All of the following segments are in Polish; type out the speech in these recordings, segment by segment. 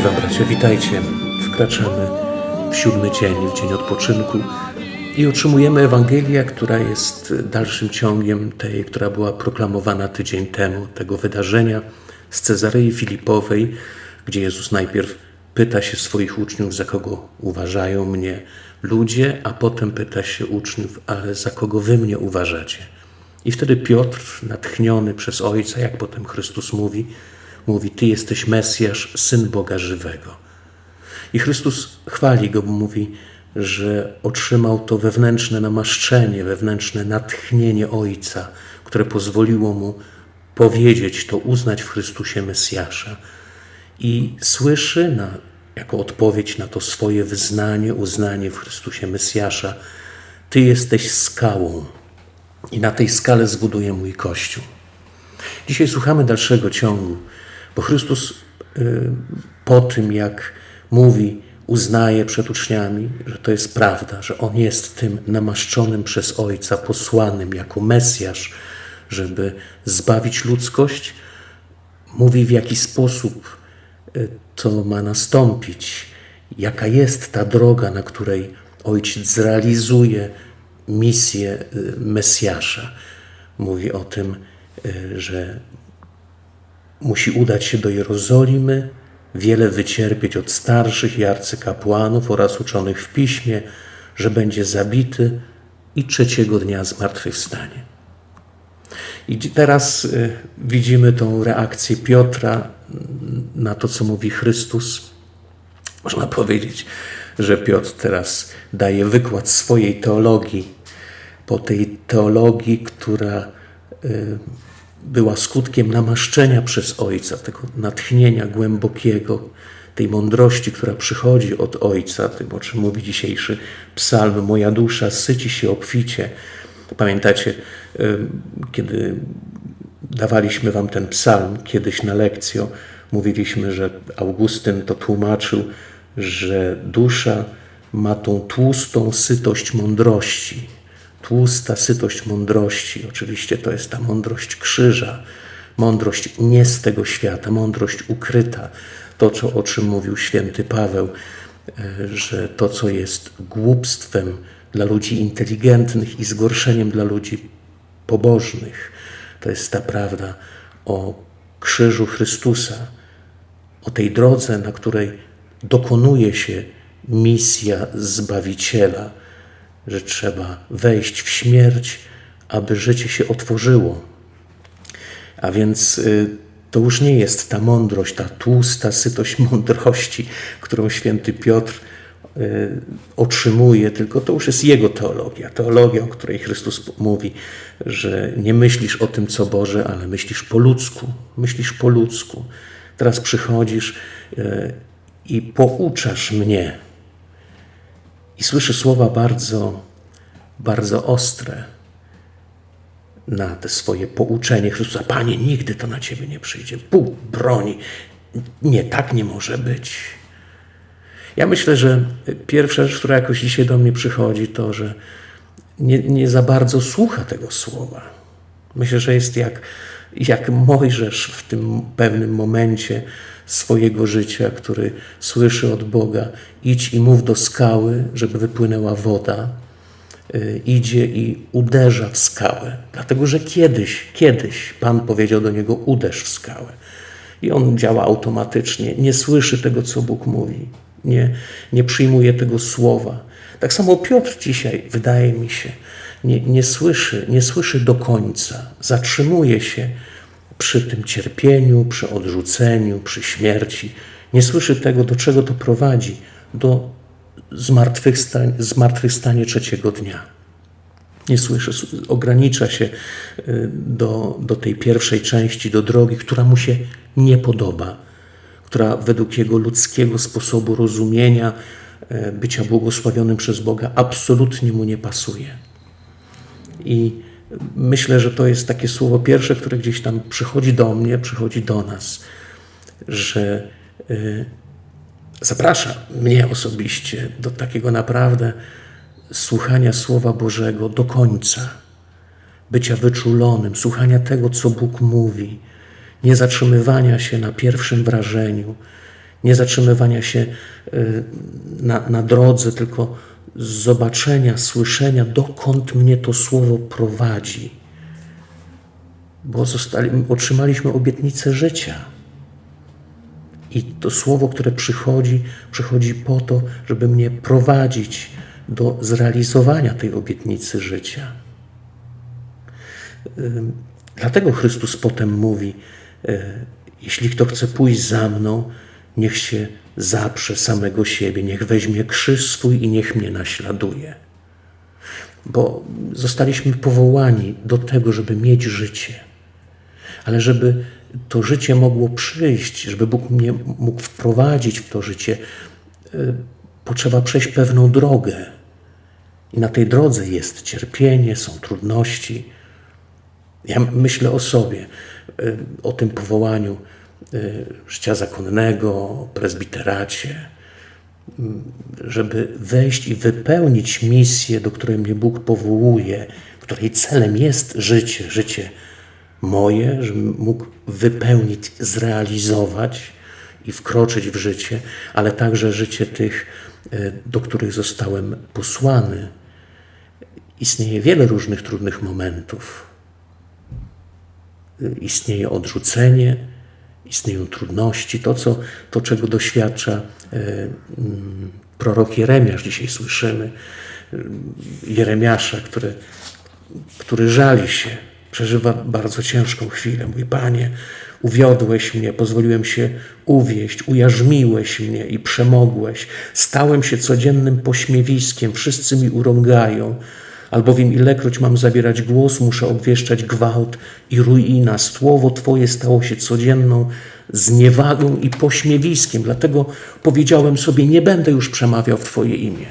Wam, bracia, witajcie. Wkraczamy w siódmy dzień, w dzień odpoczynku i otrzymujemy Ewangelię, która jest dalszym ciągiem tej, która była proklamowana tydzień temu, tego wydarzenia z Cezarei Filipowej, gdzie Jezus najpierw pyta się swoich uczniów, za kogo uważają mnie ludzie, a potem pyta się uczniów, ale za kogo wy mnie uważacie. I wtedy Piotr, natchniony przez Ojca, jak potem Chrystus mówi, mówi: Ty jesteś Mesjasz, syn Boga żywego. I Chrystus chwali go, bo mówi, że otrzymał to wewnętrzne namaszczenie, wewnętrzne natchnienie Ojca, które pozwoliło mu powiedzieć to, uznać w Chrystusie Mesjasza. I słyszy na, jako odpowiedź na to swoje wyznanie, uznanie w Chrystusie Mesjasza: Ty jesteś skałą, i na tej skale zbuduję mój Kościół. Dzisiaj słuchamy dalszego ciągu, bo Chrystus y, po tym, jak mówi, uznaje przed uczniami, że to jest prawda, że On jest tym namaszczonym przez Ojca, posłanym jako Mesjasz, żeby zbawić ludzkość, mówi w jaki sposób y, to ma nastąpić, jaka jest ta droga, na której Ojciec zrealizuje misję y, Mesjasza. Mówi o tym, że musi udać się do Jerozolimy, wiele wycierpieć od starszych i arcykapłanów oraz uczonych w piśmie, że będzie zabity i trzeciego dnia zmartwychwstanie. I teraz y, widzimy tą reakcję Piotra na to, co mówi Chrystus. Można powiedzieć, że Piotr teraz daje wykład swojej teologii, po tej teologii, która y, była skutkiem namaszczenia przez Ojca, tego natchnienia głębokiego, tej mądrości, która przychodzi od Ojca, tym o czym mówi dzisiejszy psalm, moja dusza syci się obficie. Pamiętacie, kiedy dawaliśmy wam ten psalm kiedyś na lekcjo, mówiliśmy, że Augustyn to tłumaczył, że dusza ma tą tłustą sytość mądrości tłusta sytość mądrości. Oczywiście to jest ta mądrość krzyża, mądrość nie z tego świata, mądrość ukryta. To, o czym mówił święty Paweł, e, że to, co jest głupstwem dla ludzi inteligentnych i zgorszeniem dla ludzi pobożnych, to jest ta prawda o krzyżu Chrystusa, o tej drodze, na której dokonuje się misja Zbawiciela że trzeba wejść w śmierć, aby życie się otworzyło. A więc y, to już nie jest ta mądrość, ta tłusta sytość mądrości, którą święty Piotr y, otrzymuje, tylko to już jest jego teologia. Teologia, o której Chrystus mówi, że nie myślisz o tym, co Boże, ale myślisz po ludzku. Myślisz po ludzku. Teraz przychodzisz y, i pouczasz mnie, i słyszy słowa bardzo, bardzo ostre na te swoje pouczenie Chrystusa. Panie, nigdy to na Ciebie nie przyjdzie. Bóg broni. Nie, tak nie może być. Ja myślę, że pierwsza rzecz, która jakoś dzisiaj do mnie przychodzi, to, że nie, nie za bardzo słucha tego słowa. Myślę, że jest jak, jak Mojżesz w tym pewnym momencie, swojego życia, który słyszy od Boga: idź i mów do skały, żeby wypłynęła woda, y, idzie i uderza w skałę. Dlatego, że kiedyś, kiedyś Pan powiedział do niego: uderz w skałę. I on działa automatycznie, nie słyszy tego, co Bóg mówi, nie, nie przyjmuje tego słowa. Tak samo Piotr dzisiaj, wydaje mi się, nie, nie, słyszy, nie słyszy do końca, zatrzymuje się przy tym cierpieniu, przy odrzuceniu, przy śmierci. Nie słyszy tego, do czego to prowadzi, do zmartwychwstania, zmartwychwstania trzeciego dnia. Nie słyszy, ogranicza się y, do, do tej pierwszej części, do drogi, która mu się nie podoba, która według jego ludzkiego sposobu rozumienia, y, bycia błogosławionym przez Boga, absolutnie mu nie pasuje. I myślę, że to jest takie słowo pierwsze, które gdzieś tam przychodzi do mnie, przychodzi do nas, że y, zaprasza mnie osobiście do takiego naprawdę słuchania Słowa Bożego do końca, bycia wyczulonym, słuchania tego, co Bóg mówi, nie zatrzymywania się na pierwszym wrażeniu, nie zatrzymywania się y, na, na drodze, tylko zobaczenia, słyszenia, dokąd mnie to słowo prowadzi. Bo zostali, otrzymaliśmy obietnicę życia. I to słowo, które przychodzi, przychodzi po to, żeby mnie prowadzić do zrealizowania tej obietnicy życia. Dlatego Chrystus potem mówi: e, Jeśli kto chce pójść za mną, niech się zaprze samego siebie, niech weźmie krzyż swój i niech mnie naśladuje. Bo zostaliśmy powołani do tego, żeby mieć życie. Ale żeby to życie mogło przyjść, żeby Bóg mnie mógł wprowadzić w to życie, e, potrzeba przejść pewną drogę. I na tej drodze jest cierpienie, są trudności. Ja myślę o sobie, y, o tym powołaniu życia zakonnego, o prezbiteracie, y, żeby wejść i wypełnić misję, do której mnie Bóg powołuje, której celem jest życie, życie moje, żebym mógł wypełnić, zrealizować i wkroczyć w życie, ale także życie tych, do których zostałem posłany. Istnieje wiele różnych trudnych momentów istnieje odrzucenie, istnieją trudności, to, co, to czego doświadcza e, mm, prorok Jeremiasz, dzisiaj słyszymy, e, Jeremiasza, który, który żali się, przeżywa bardzo ciężką chwilę. Mówi, Panie, uwiodłeś mnie, pozwoliłem się uwieść, ujarzmiłeś mnie i przemogłeś. Stałem się codziennym pośmiewiskiem, wszyscy mi urągają albowiem ilekroć mam zabierać głos, muszę obwieszczać gwałt i ruina. Słowo Twoje stało się codzienną zniewagą i pośmiewiskiem, dlatego powiedziałem sobie, nie będę już przemawiał w Twoje imię.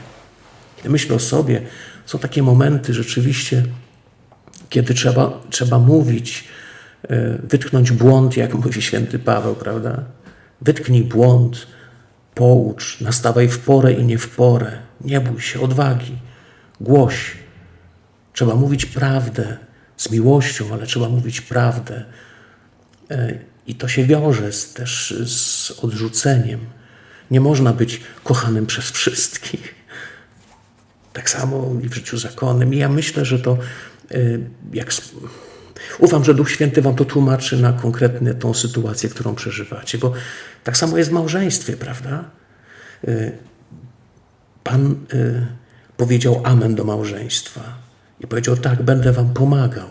Kiedy myślę o sobie, są takie momenty rzeczywiście, kiedy trzeba, trzeba mówić, e, wytknąć błąd, jak mówi święty Paweł, prawda? Wytknij błąd, poucz, nastawaj w porę i nie w porę, nie bój się, odwagi, głoś, Trzeba mówić prawdę z miłością, ale trzeba mówić prawdę. E, I to się wiąże z, też z odrzuceniem. Nie można być kochanym przez wszystkich. Tak samo i w życiu zakonnym. I ja myślę, że to e, jak. Ufam, że Duch Święty Wam to tłumaczy na konkretnie tą sytuację, którą przeżywacie, bo tak samo jest w małżeństwie, prawda? E, Pan powiedział Amen do małżeństwa. I powiedział: Tak, będę Wam pomagał,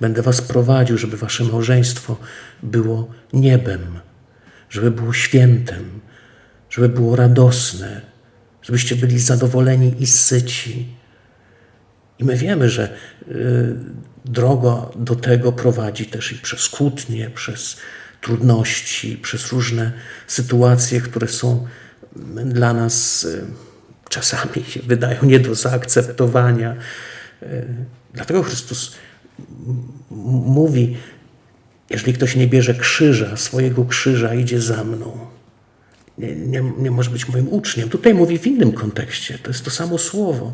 będę Was prowadził, żeby Wasze małżeństwo było niebem, żeby było świętem, żeby było radosne, żebyście byli zadowoleni i syci. I my wiemy, że y, droga do tego prowadzi też i przez kłótnie, przez trudności, przez różne sytuacje, które są dla nas y, czasami się wydają nie do zaakceptowania. E, dlatego Chrystus mówi, jeżeli ktoś nie bierze krzyża, swojego krzyża, idzie za mną, nie, nie, nie może być moim uczniem. Tutaj mówi w innym kontekście, to jest to samo słowo.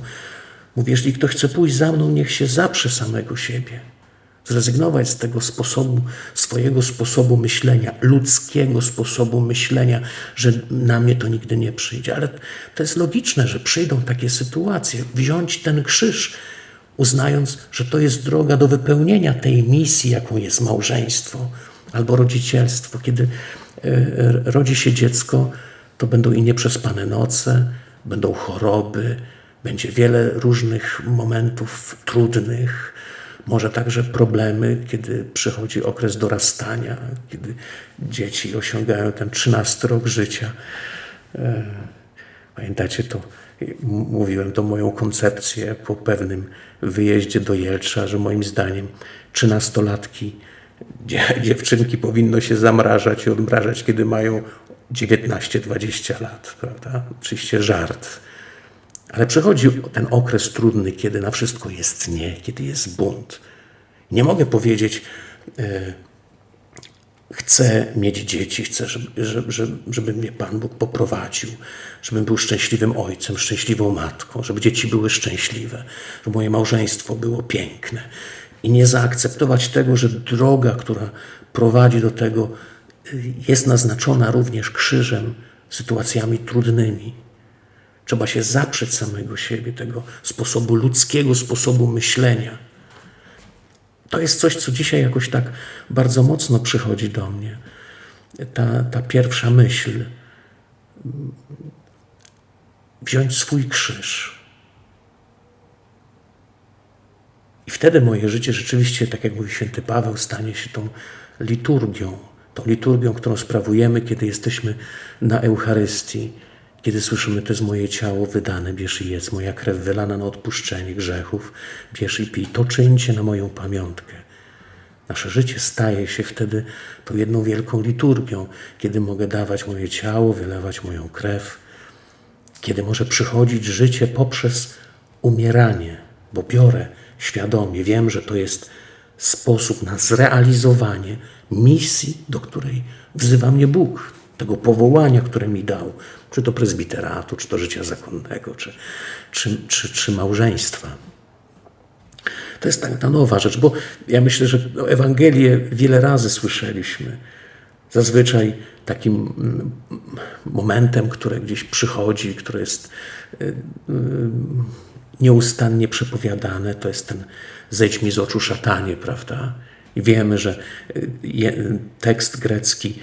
Mówi, jeżeli ktoś chce pójść za mną, niech się zaprze samego siebie. Zrezygnować z tego sposobu, swojego sposobu myślenia, ludzkiego sposobu myślenia, że na mnie to nigdy nie przyjdzie. Ale to jest logiczne, że przyjdą takie sytuacje. Wziąć ten krzyż uznając, że to jest droga do wypełnienia tej misji, jaką jest małżeństwo albo rodzicielstwo. Kiedy e, rodzi się dziecko, to będą i nieprzespane noce, będą choroby, będzie wiele różnych momentów trudnych, może także problemy, kiedy przychodzi okres dorastania, kiedy dzieci osiągają ten trzynasty rok życia. E, pamiętacie to? Mówiłem to moją koncepcję po pewnym wyjeździe do Jelcza, że moim zdaniem trzynastolatki, dziewczynki powinno się zamrażać i odmrażać, kiedy mają 19-20 lat, prawda? Oczywiście żart. Ale przychodzi ten okres trudny, kiedy na wszystko jest nie, kiedy jest bunt. Nie mogę powiedzieć, e, chcę mieć dzieci, chcę, żeby, żeby, żeby mnie Pan Bóg poprowadził, żebym był szczęśliwym ojcem, szczęśliwą matką, żeby dzieci były szczęśliwe, żeby moje małżeństwo było piękne. I nie zaakceptować tego, że droga, która prowadzi do tego, jest naznaczona również krzyżem sytuacjami trudnymi. Trzeba się zaprzeć samego siebie, tego sposobu ludzkiego, sposobu myślenia. To jest coś, co dzisiaj jakoś tak bardzo mocno przychodzi do mnie. Ta, ta pierwsza myśl. Wziąć swój krzyż. I wtedy moje życie rzeczywiście, tak jak mówi święty Paweł, stanie się tą liturgią, tą liturgią, którą sprawujemy, kiedy jesteśmy na Eucharystii, kiedy słyszymy, to jest moje ciało wydane, bierz i jedz, moja krew wylana na odpuszczenie grzechów, bierz i pij, to czyńcie na moją pamiątkę. Nasze życie staje się wtedy tą jedną wielką liturgią, kiedy mogę dawać moje ciało, wylewać moją krew, kiedy może przychodzić życie poprzez umieranie, bo biorę świadomie, wiem, że to jest sposób na zrealizowanie misji, do której wzywa mnie Bóg, tego powołania, które mi dał, czy to prezbiteratu, czy to życia zakonnego, czy, czy, czy, czy małżeństwa. To jest tak ta nowa rzecz, bo ja myślę, że Ewangelię wiele razy słyszeliśmy. Zazwyczaj takim mm, momentem, które gdzieś przychodzi, które jest y, y, nieustannie przepowiadane, to jest ten zejdź mi z oczu szatanie, prawda? Wiemy, że y, tekst grecki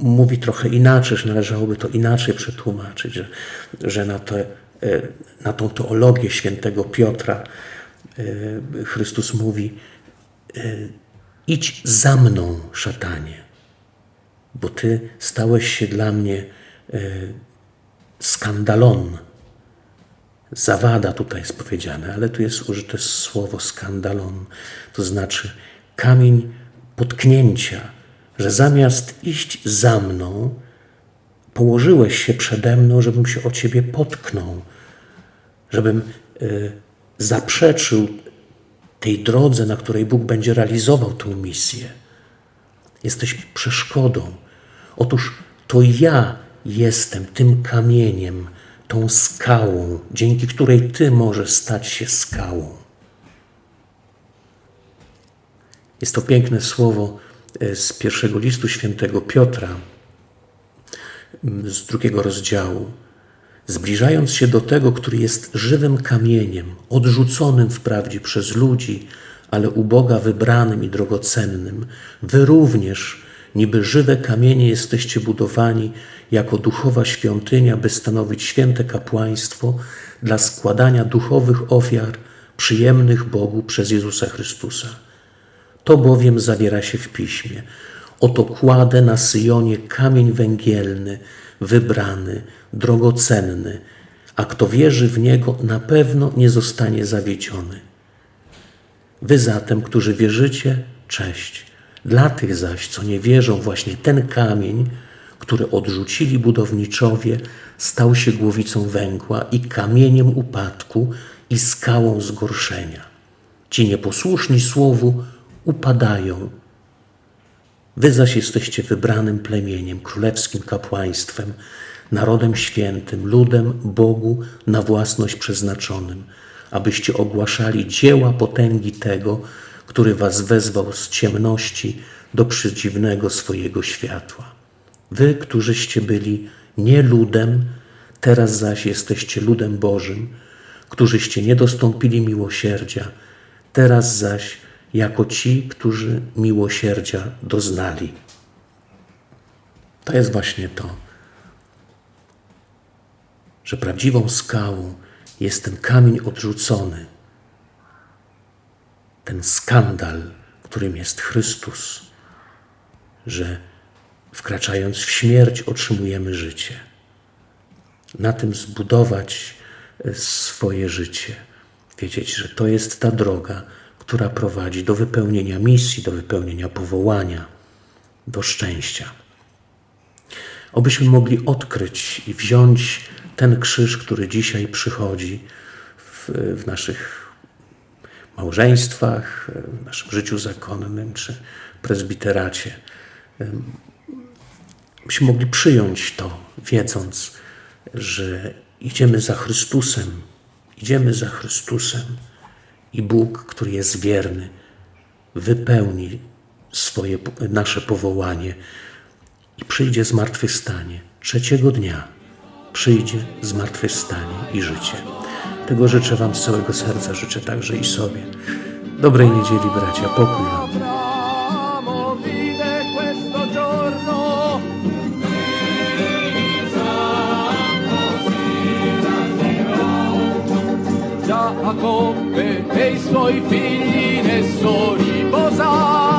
mówi trochę inaczej, że należałoby to inaczej przetłumaczyć, że, że na, te, na tą teologię świętego Piotra Chrystus mówi: Idź za mną, szatanie, bo ty stałeś się dla mnie skandalon. Zawada tutaj jest powiedziane, ale tu jest użyte słowo skandalon, to znaczy kamień potknięcia, że zamiast iść za mną, położyłeś się przede mną, żebym się o ciebie potknął, żebym y, zaprzeczył tej drodze, na której Bóg będzie realizował tę misję. Jesteś przeszkodą. Otóż to ja jestem tym kamieniem, tą skałą, dzięki której Ty możesz stać się skałą. Jest to piękne słowo e, z pierwszego listu świętego Piotra, z drugiego rozdziału. Zbliżając się do tego, który jest żywym kamieniem, odrzuconym wprawdzie przez ludzi, ale u Boga wybranym i drogocennym, wy również, niby żywe kamienie, jesteście budowani jako duchowa świątynia, by stanowić święte kapłaństwo dla składania duchowych ofiar przyjemnych Bogu przez Jezusa Chrystusa. To bowiem zawiera się w piśmie. Oto kładę na Syjonie kamień węgielny, wybrany, drogocenny, a kto wierzy w niego, na pewno nie zostanie zawiedziony. Wy zatem, którzy wierzycie, cześć. Dla tych zaś, co nie wierzą, właśnie ten kamień, który odrzucili budowniczowie, stał się głowicą węgła i kamieniem upadku i skałą zgorszenia. Ci nieposłuszni słowu upadają. Wy zaś jesteście wybranym plemieniem, królewskim kapłaństwem, narodem świętym, ludem Bogu na własność przeznaczonym, abyście ogłaszali dzieła potęgi tego, który was wezwał z ciemności do przedziwnego swojego światła. Wy, którzyście byli nie ludem, teraz zaś jesteście ludem Bożym, którzyście nie dostąpili miłosierdzia, teraz zaś jako ci, którzy miłosierdzia doznali. To jest właśnie to, że prawdziwą skałą jest ten kamień odrzucony, ten skandal, którym jest Chrystus, że wkraczając w śmierć, otrzymujemy życie. Na tym zbudować e, swoje życie. Wiedzieć, że to jest ta droga, która prowadzi do wypełnienia misji, do wypełnienia powołania, do szczęścia. Obyśmy mogli odkryć i wziąć ten krzyż, który dzisiaj przychodzi w, w naszych małżeństwach, w naszym życiu zakonnym czy prezbiteracie byśmy mogli przyjąć to, wiedząc, że idziemy za Chrystusem, idziemy za Chrystusem i Bóg, który jest wierny, wypełni swoje, nasze powołanie i przyjdzie zmartwychwstanie trzeciego dnia przyjdzie zmartwychwstanie i życie. Tego życzę Wam z całego serca, życzę także i sobie. Dobrej niedzieli, bracia, pokój Wam. i suoi figli nessuno riposava.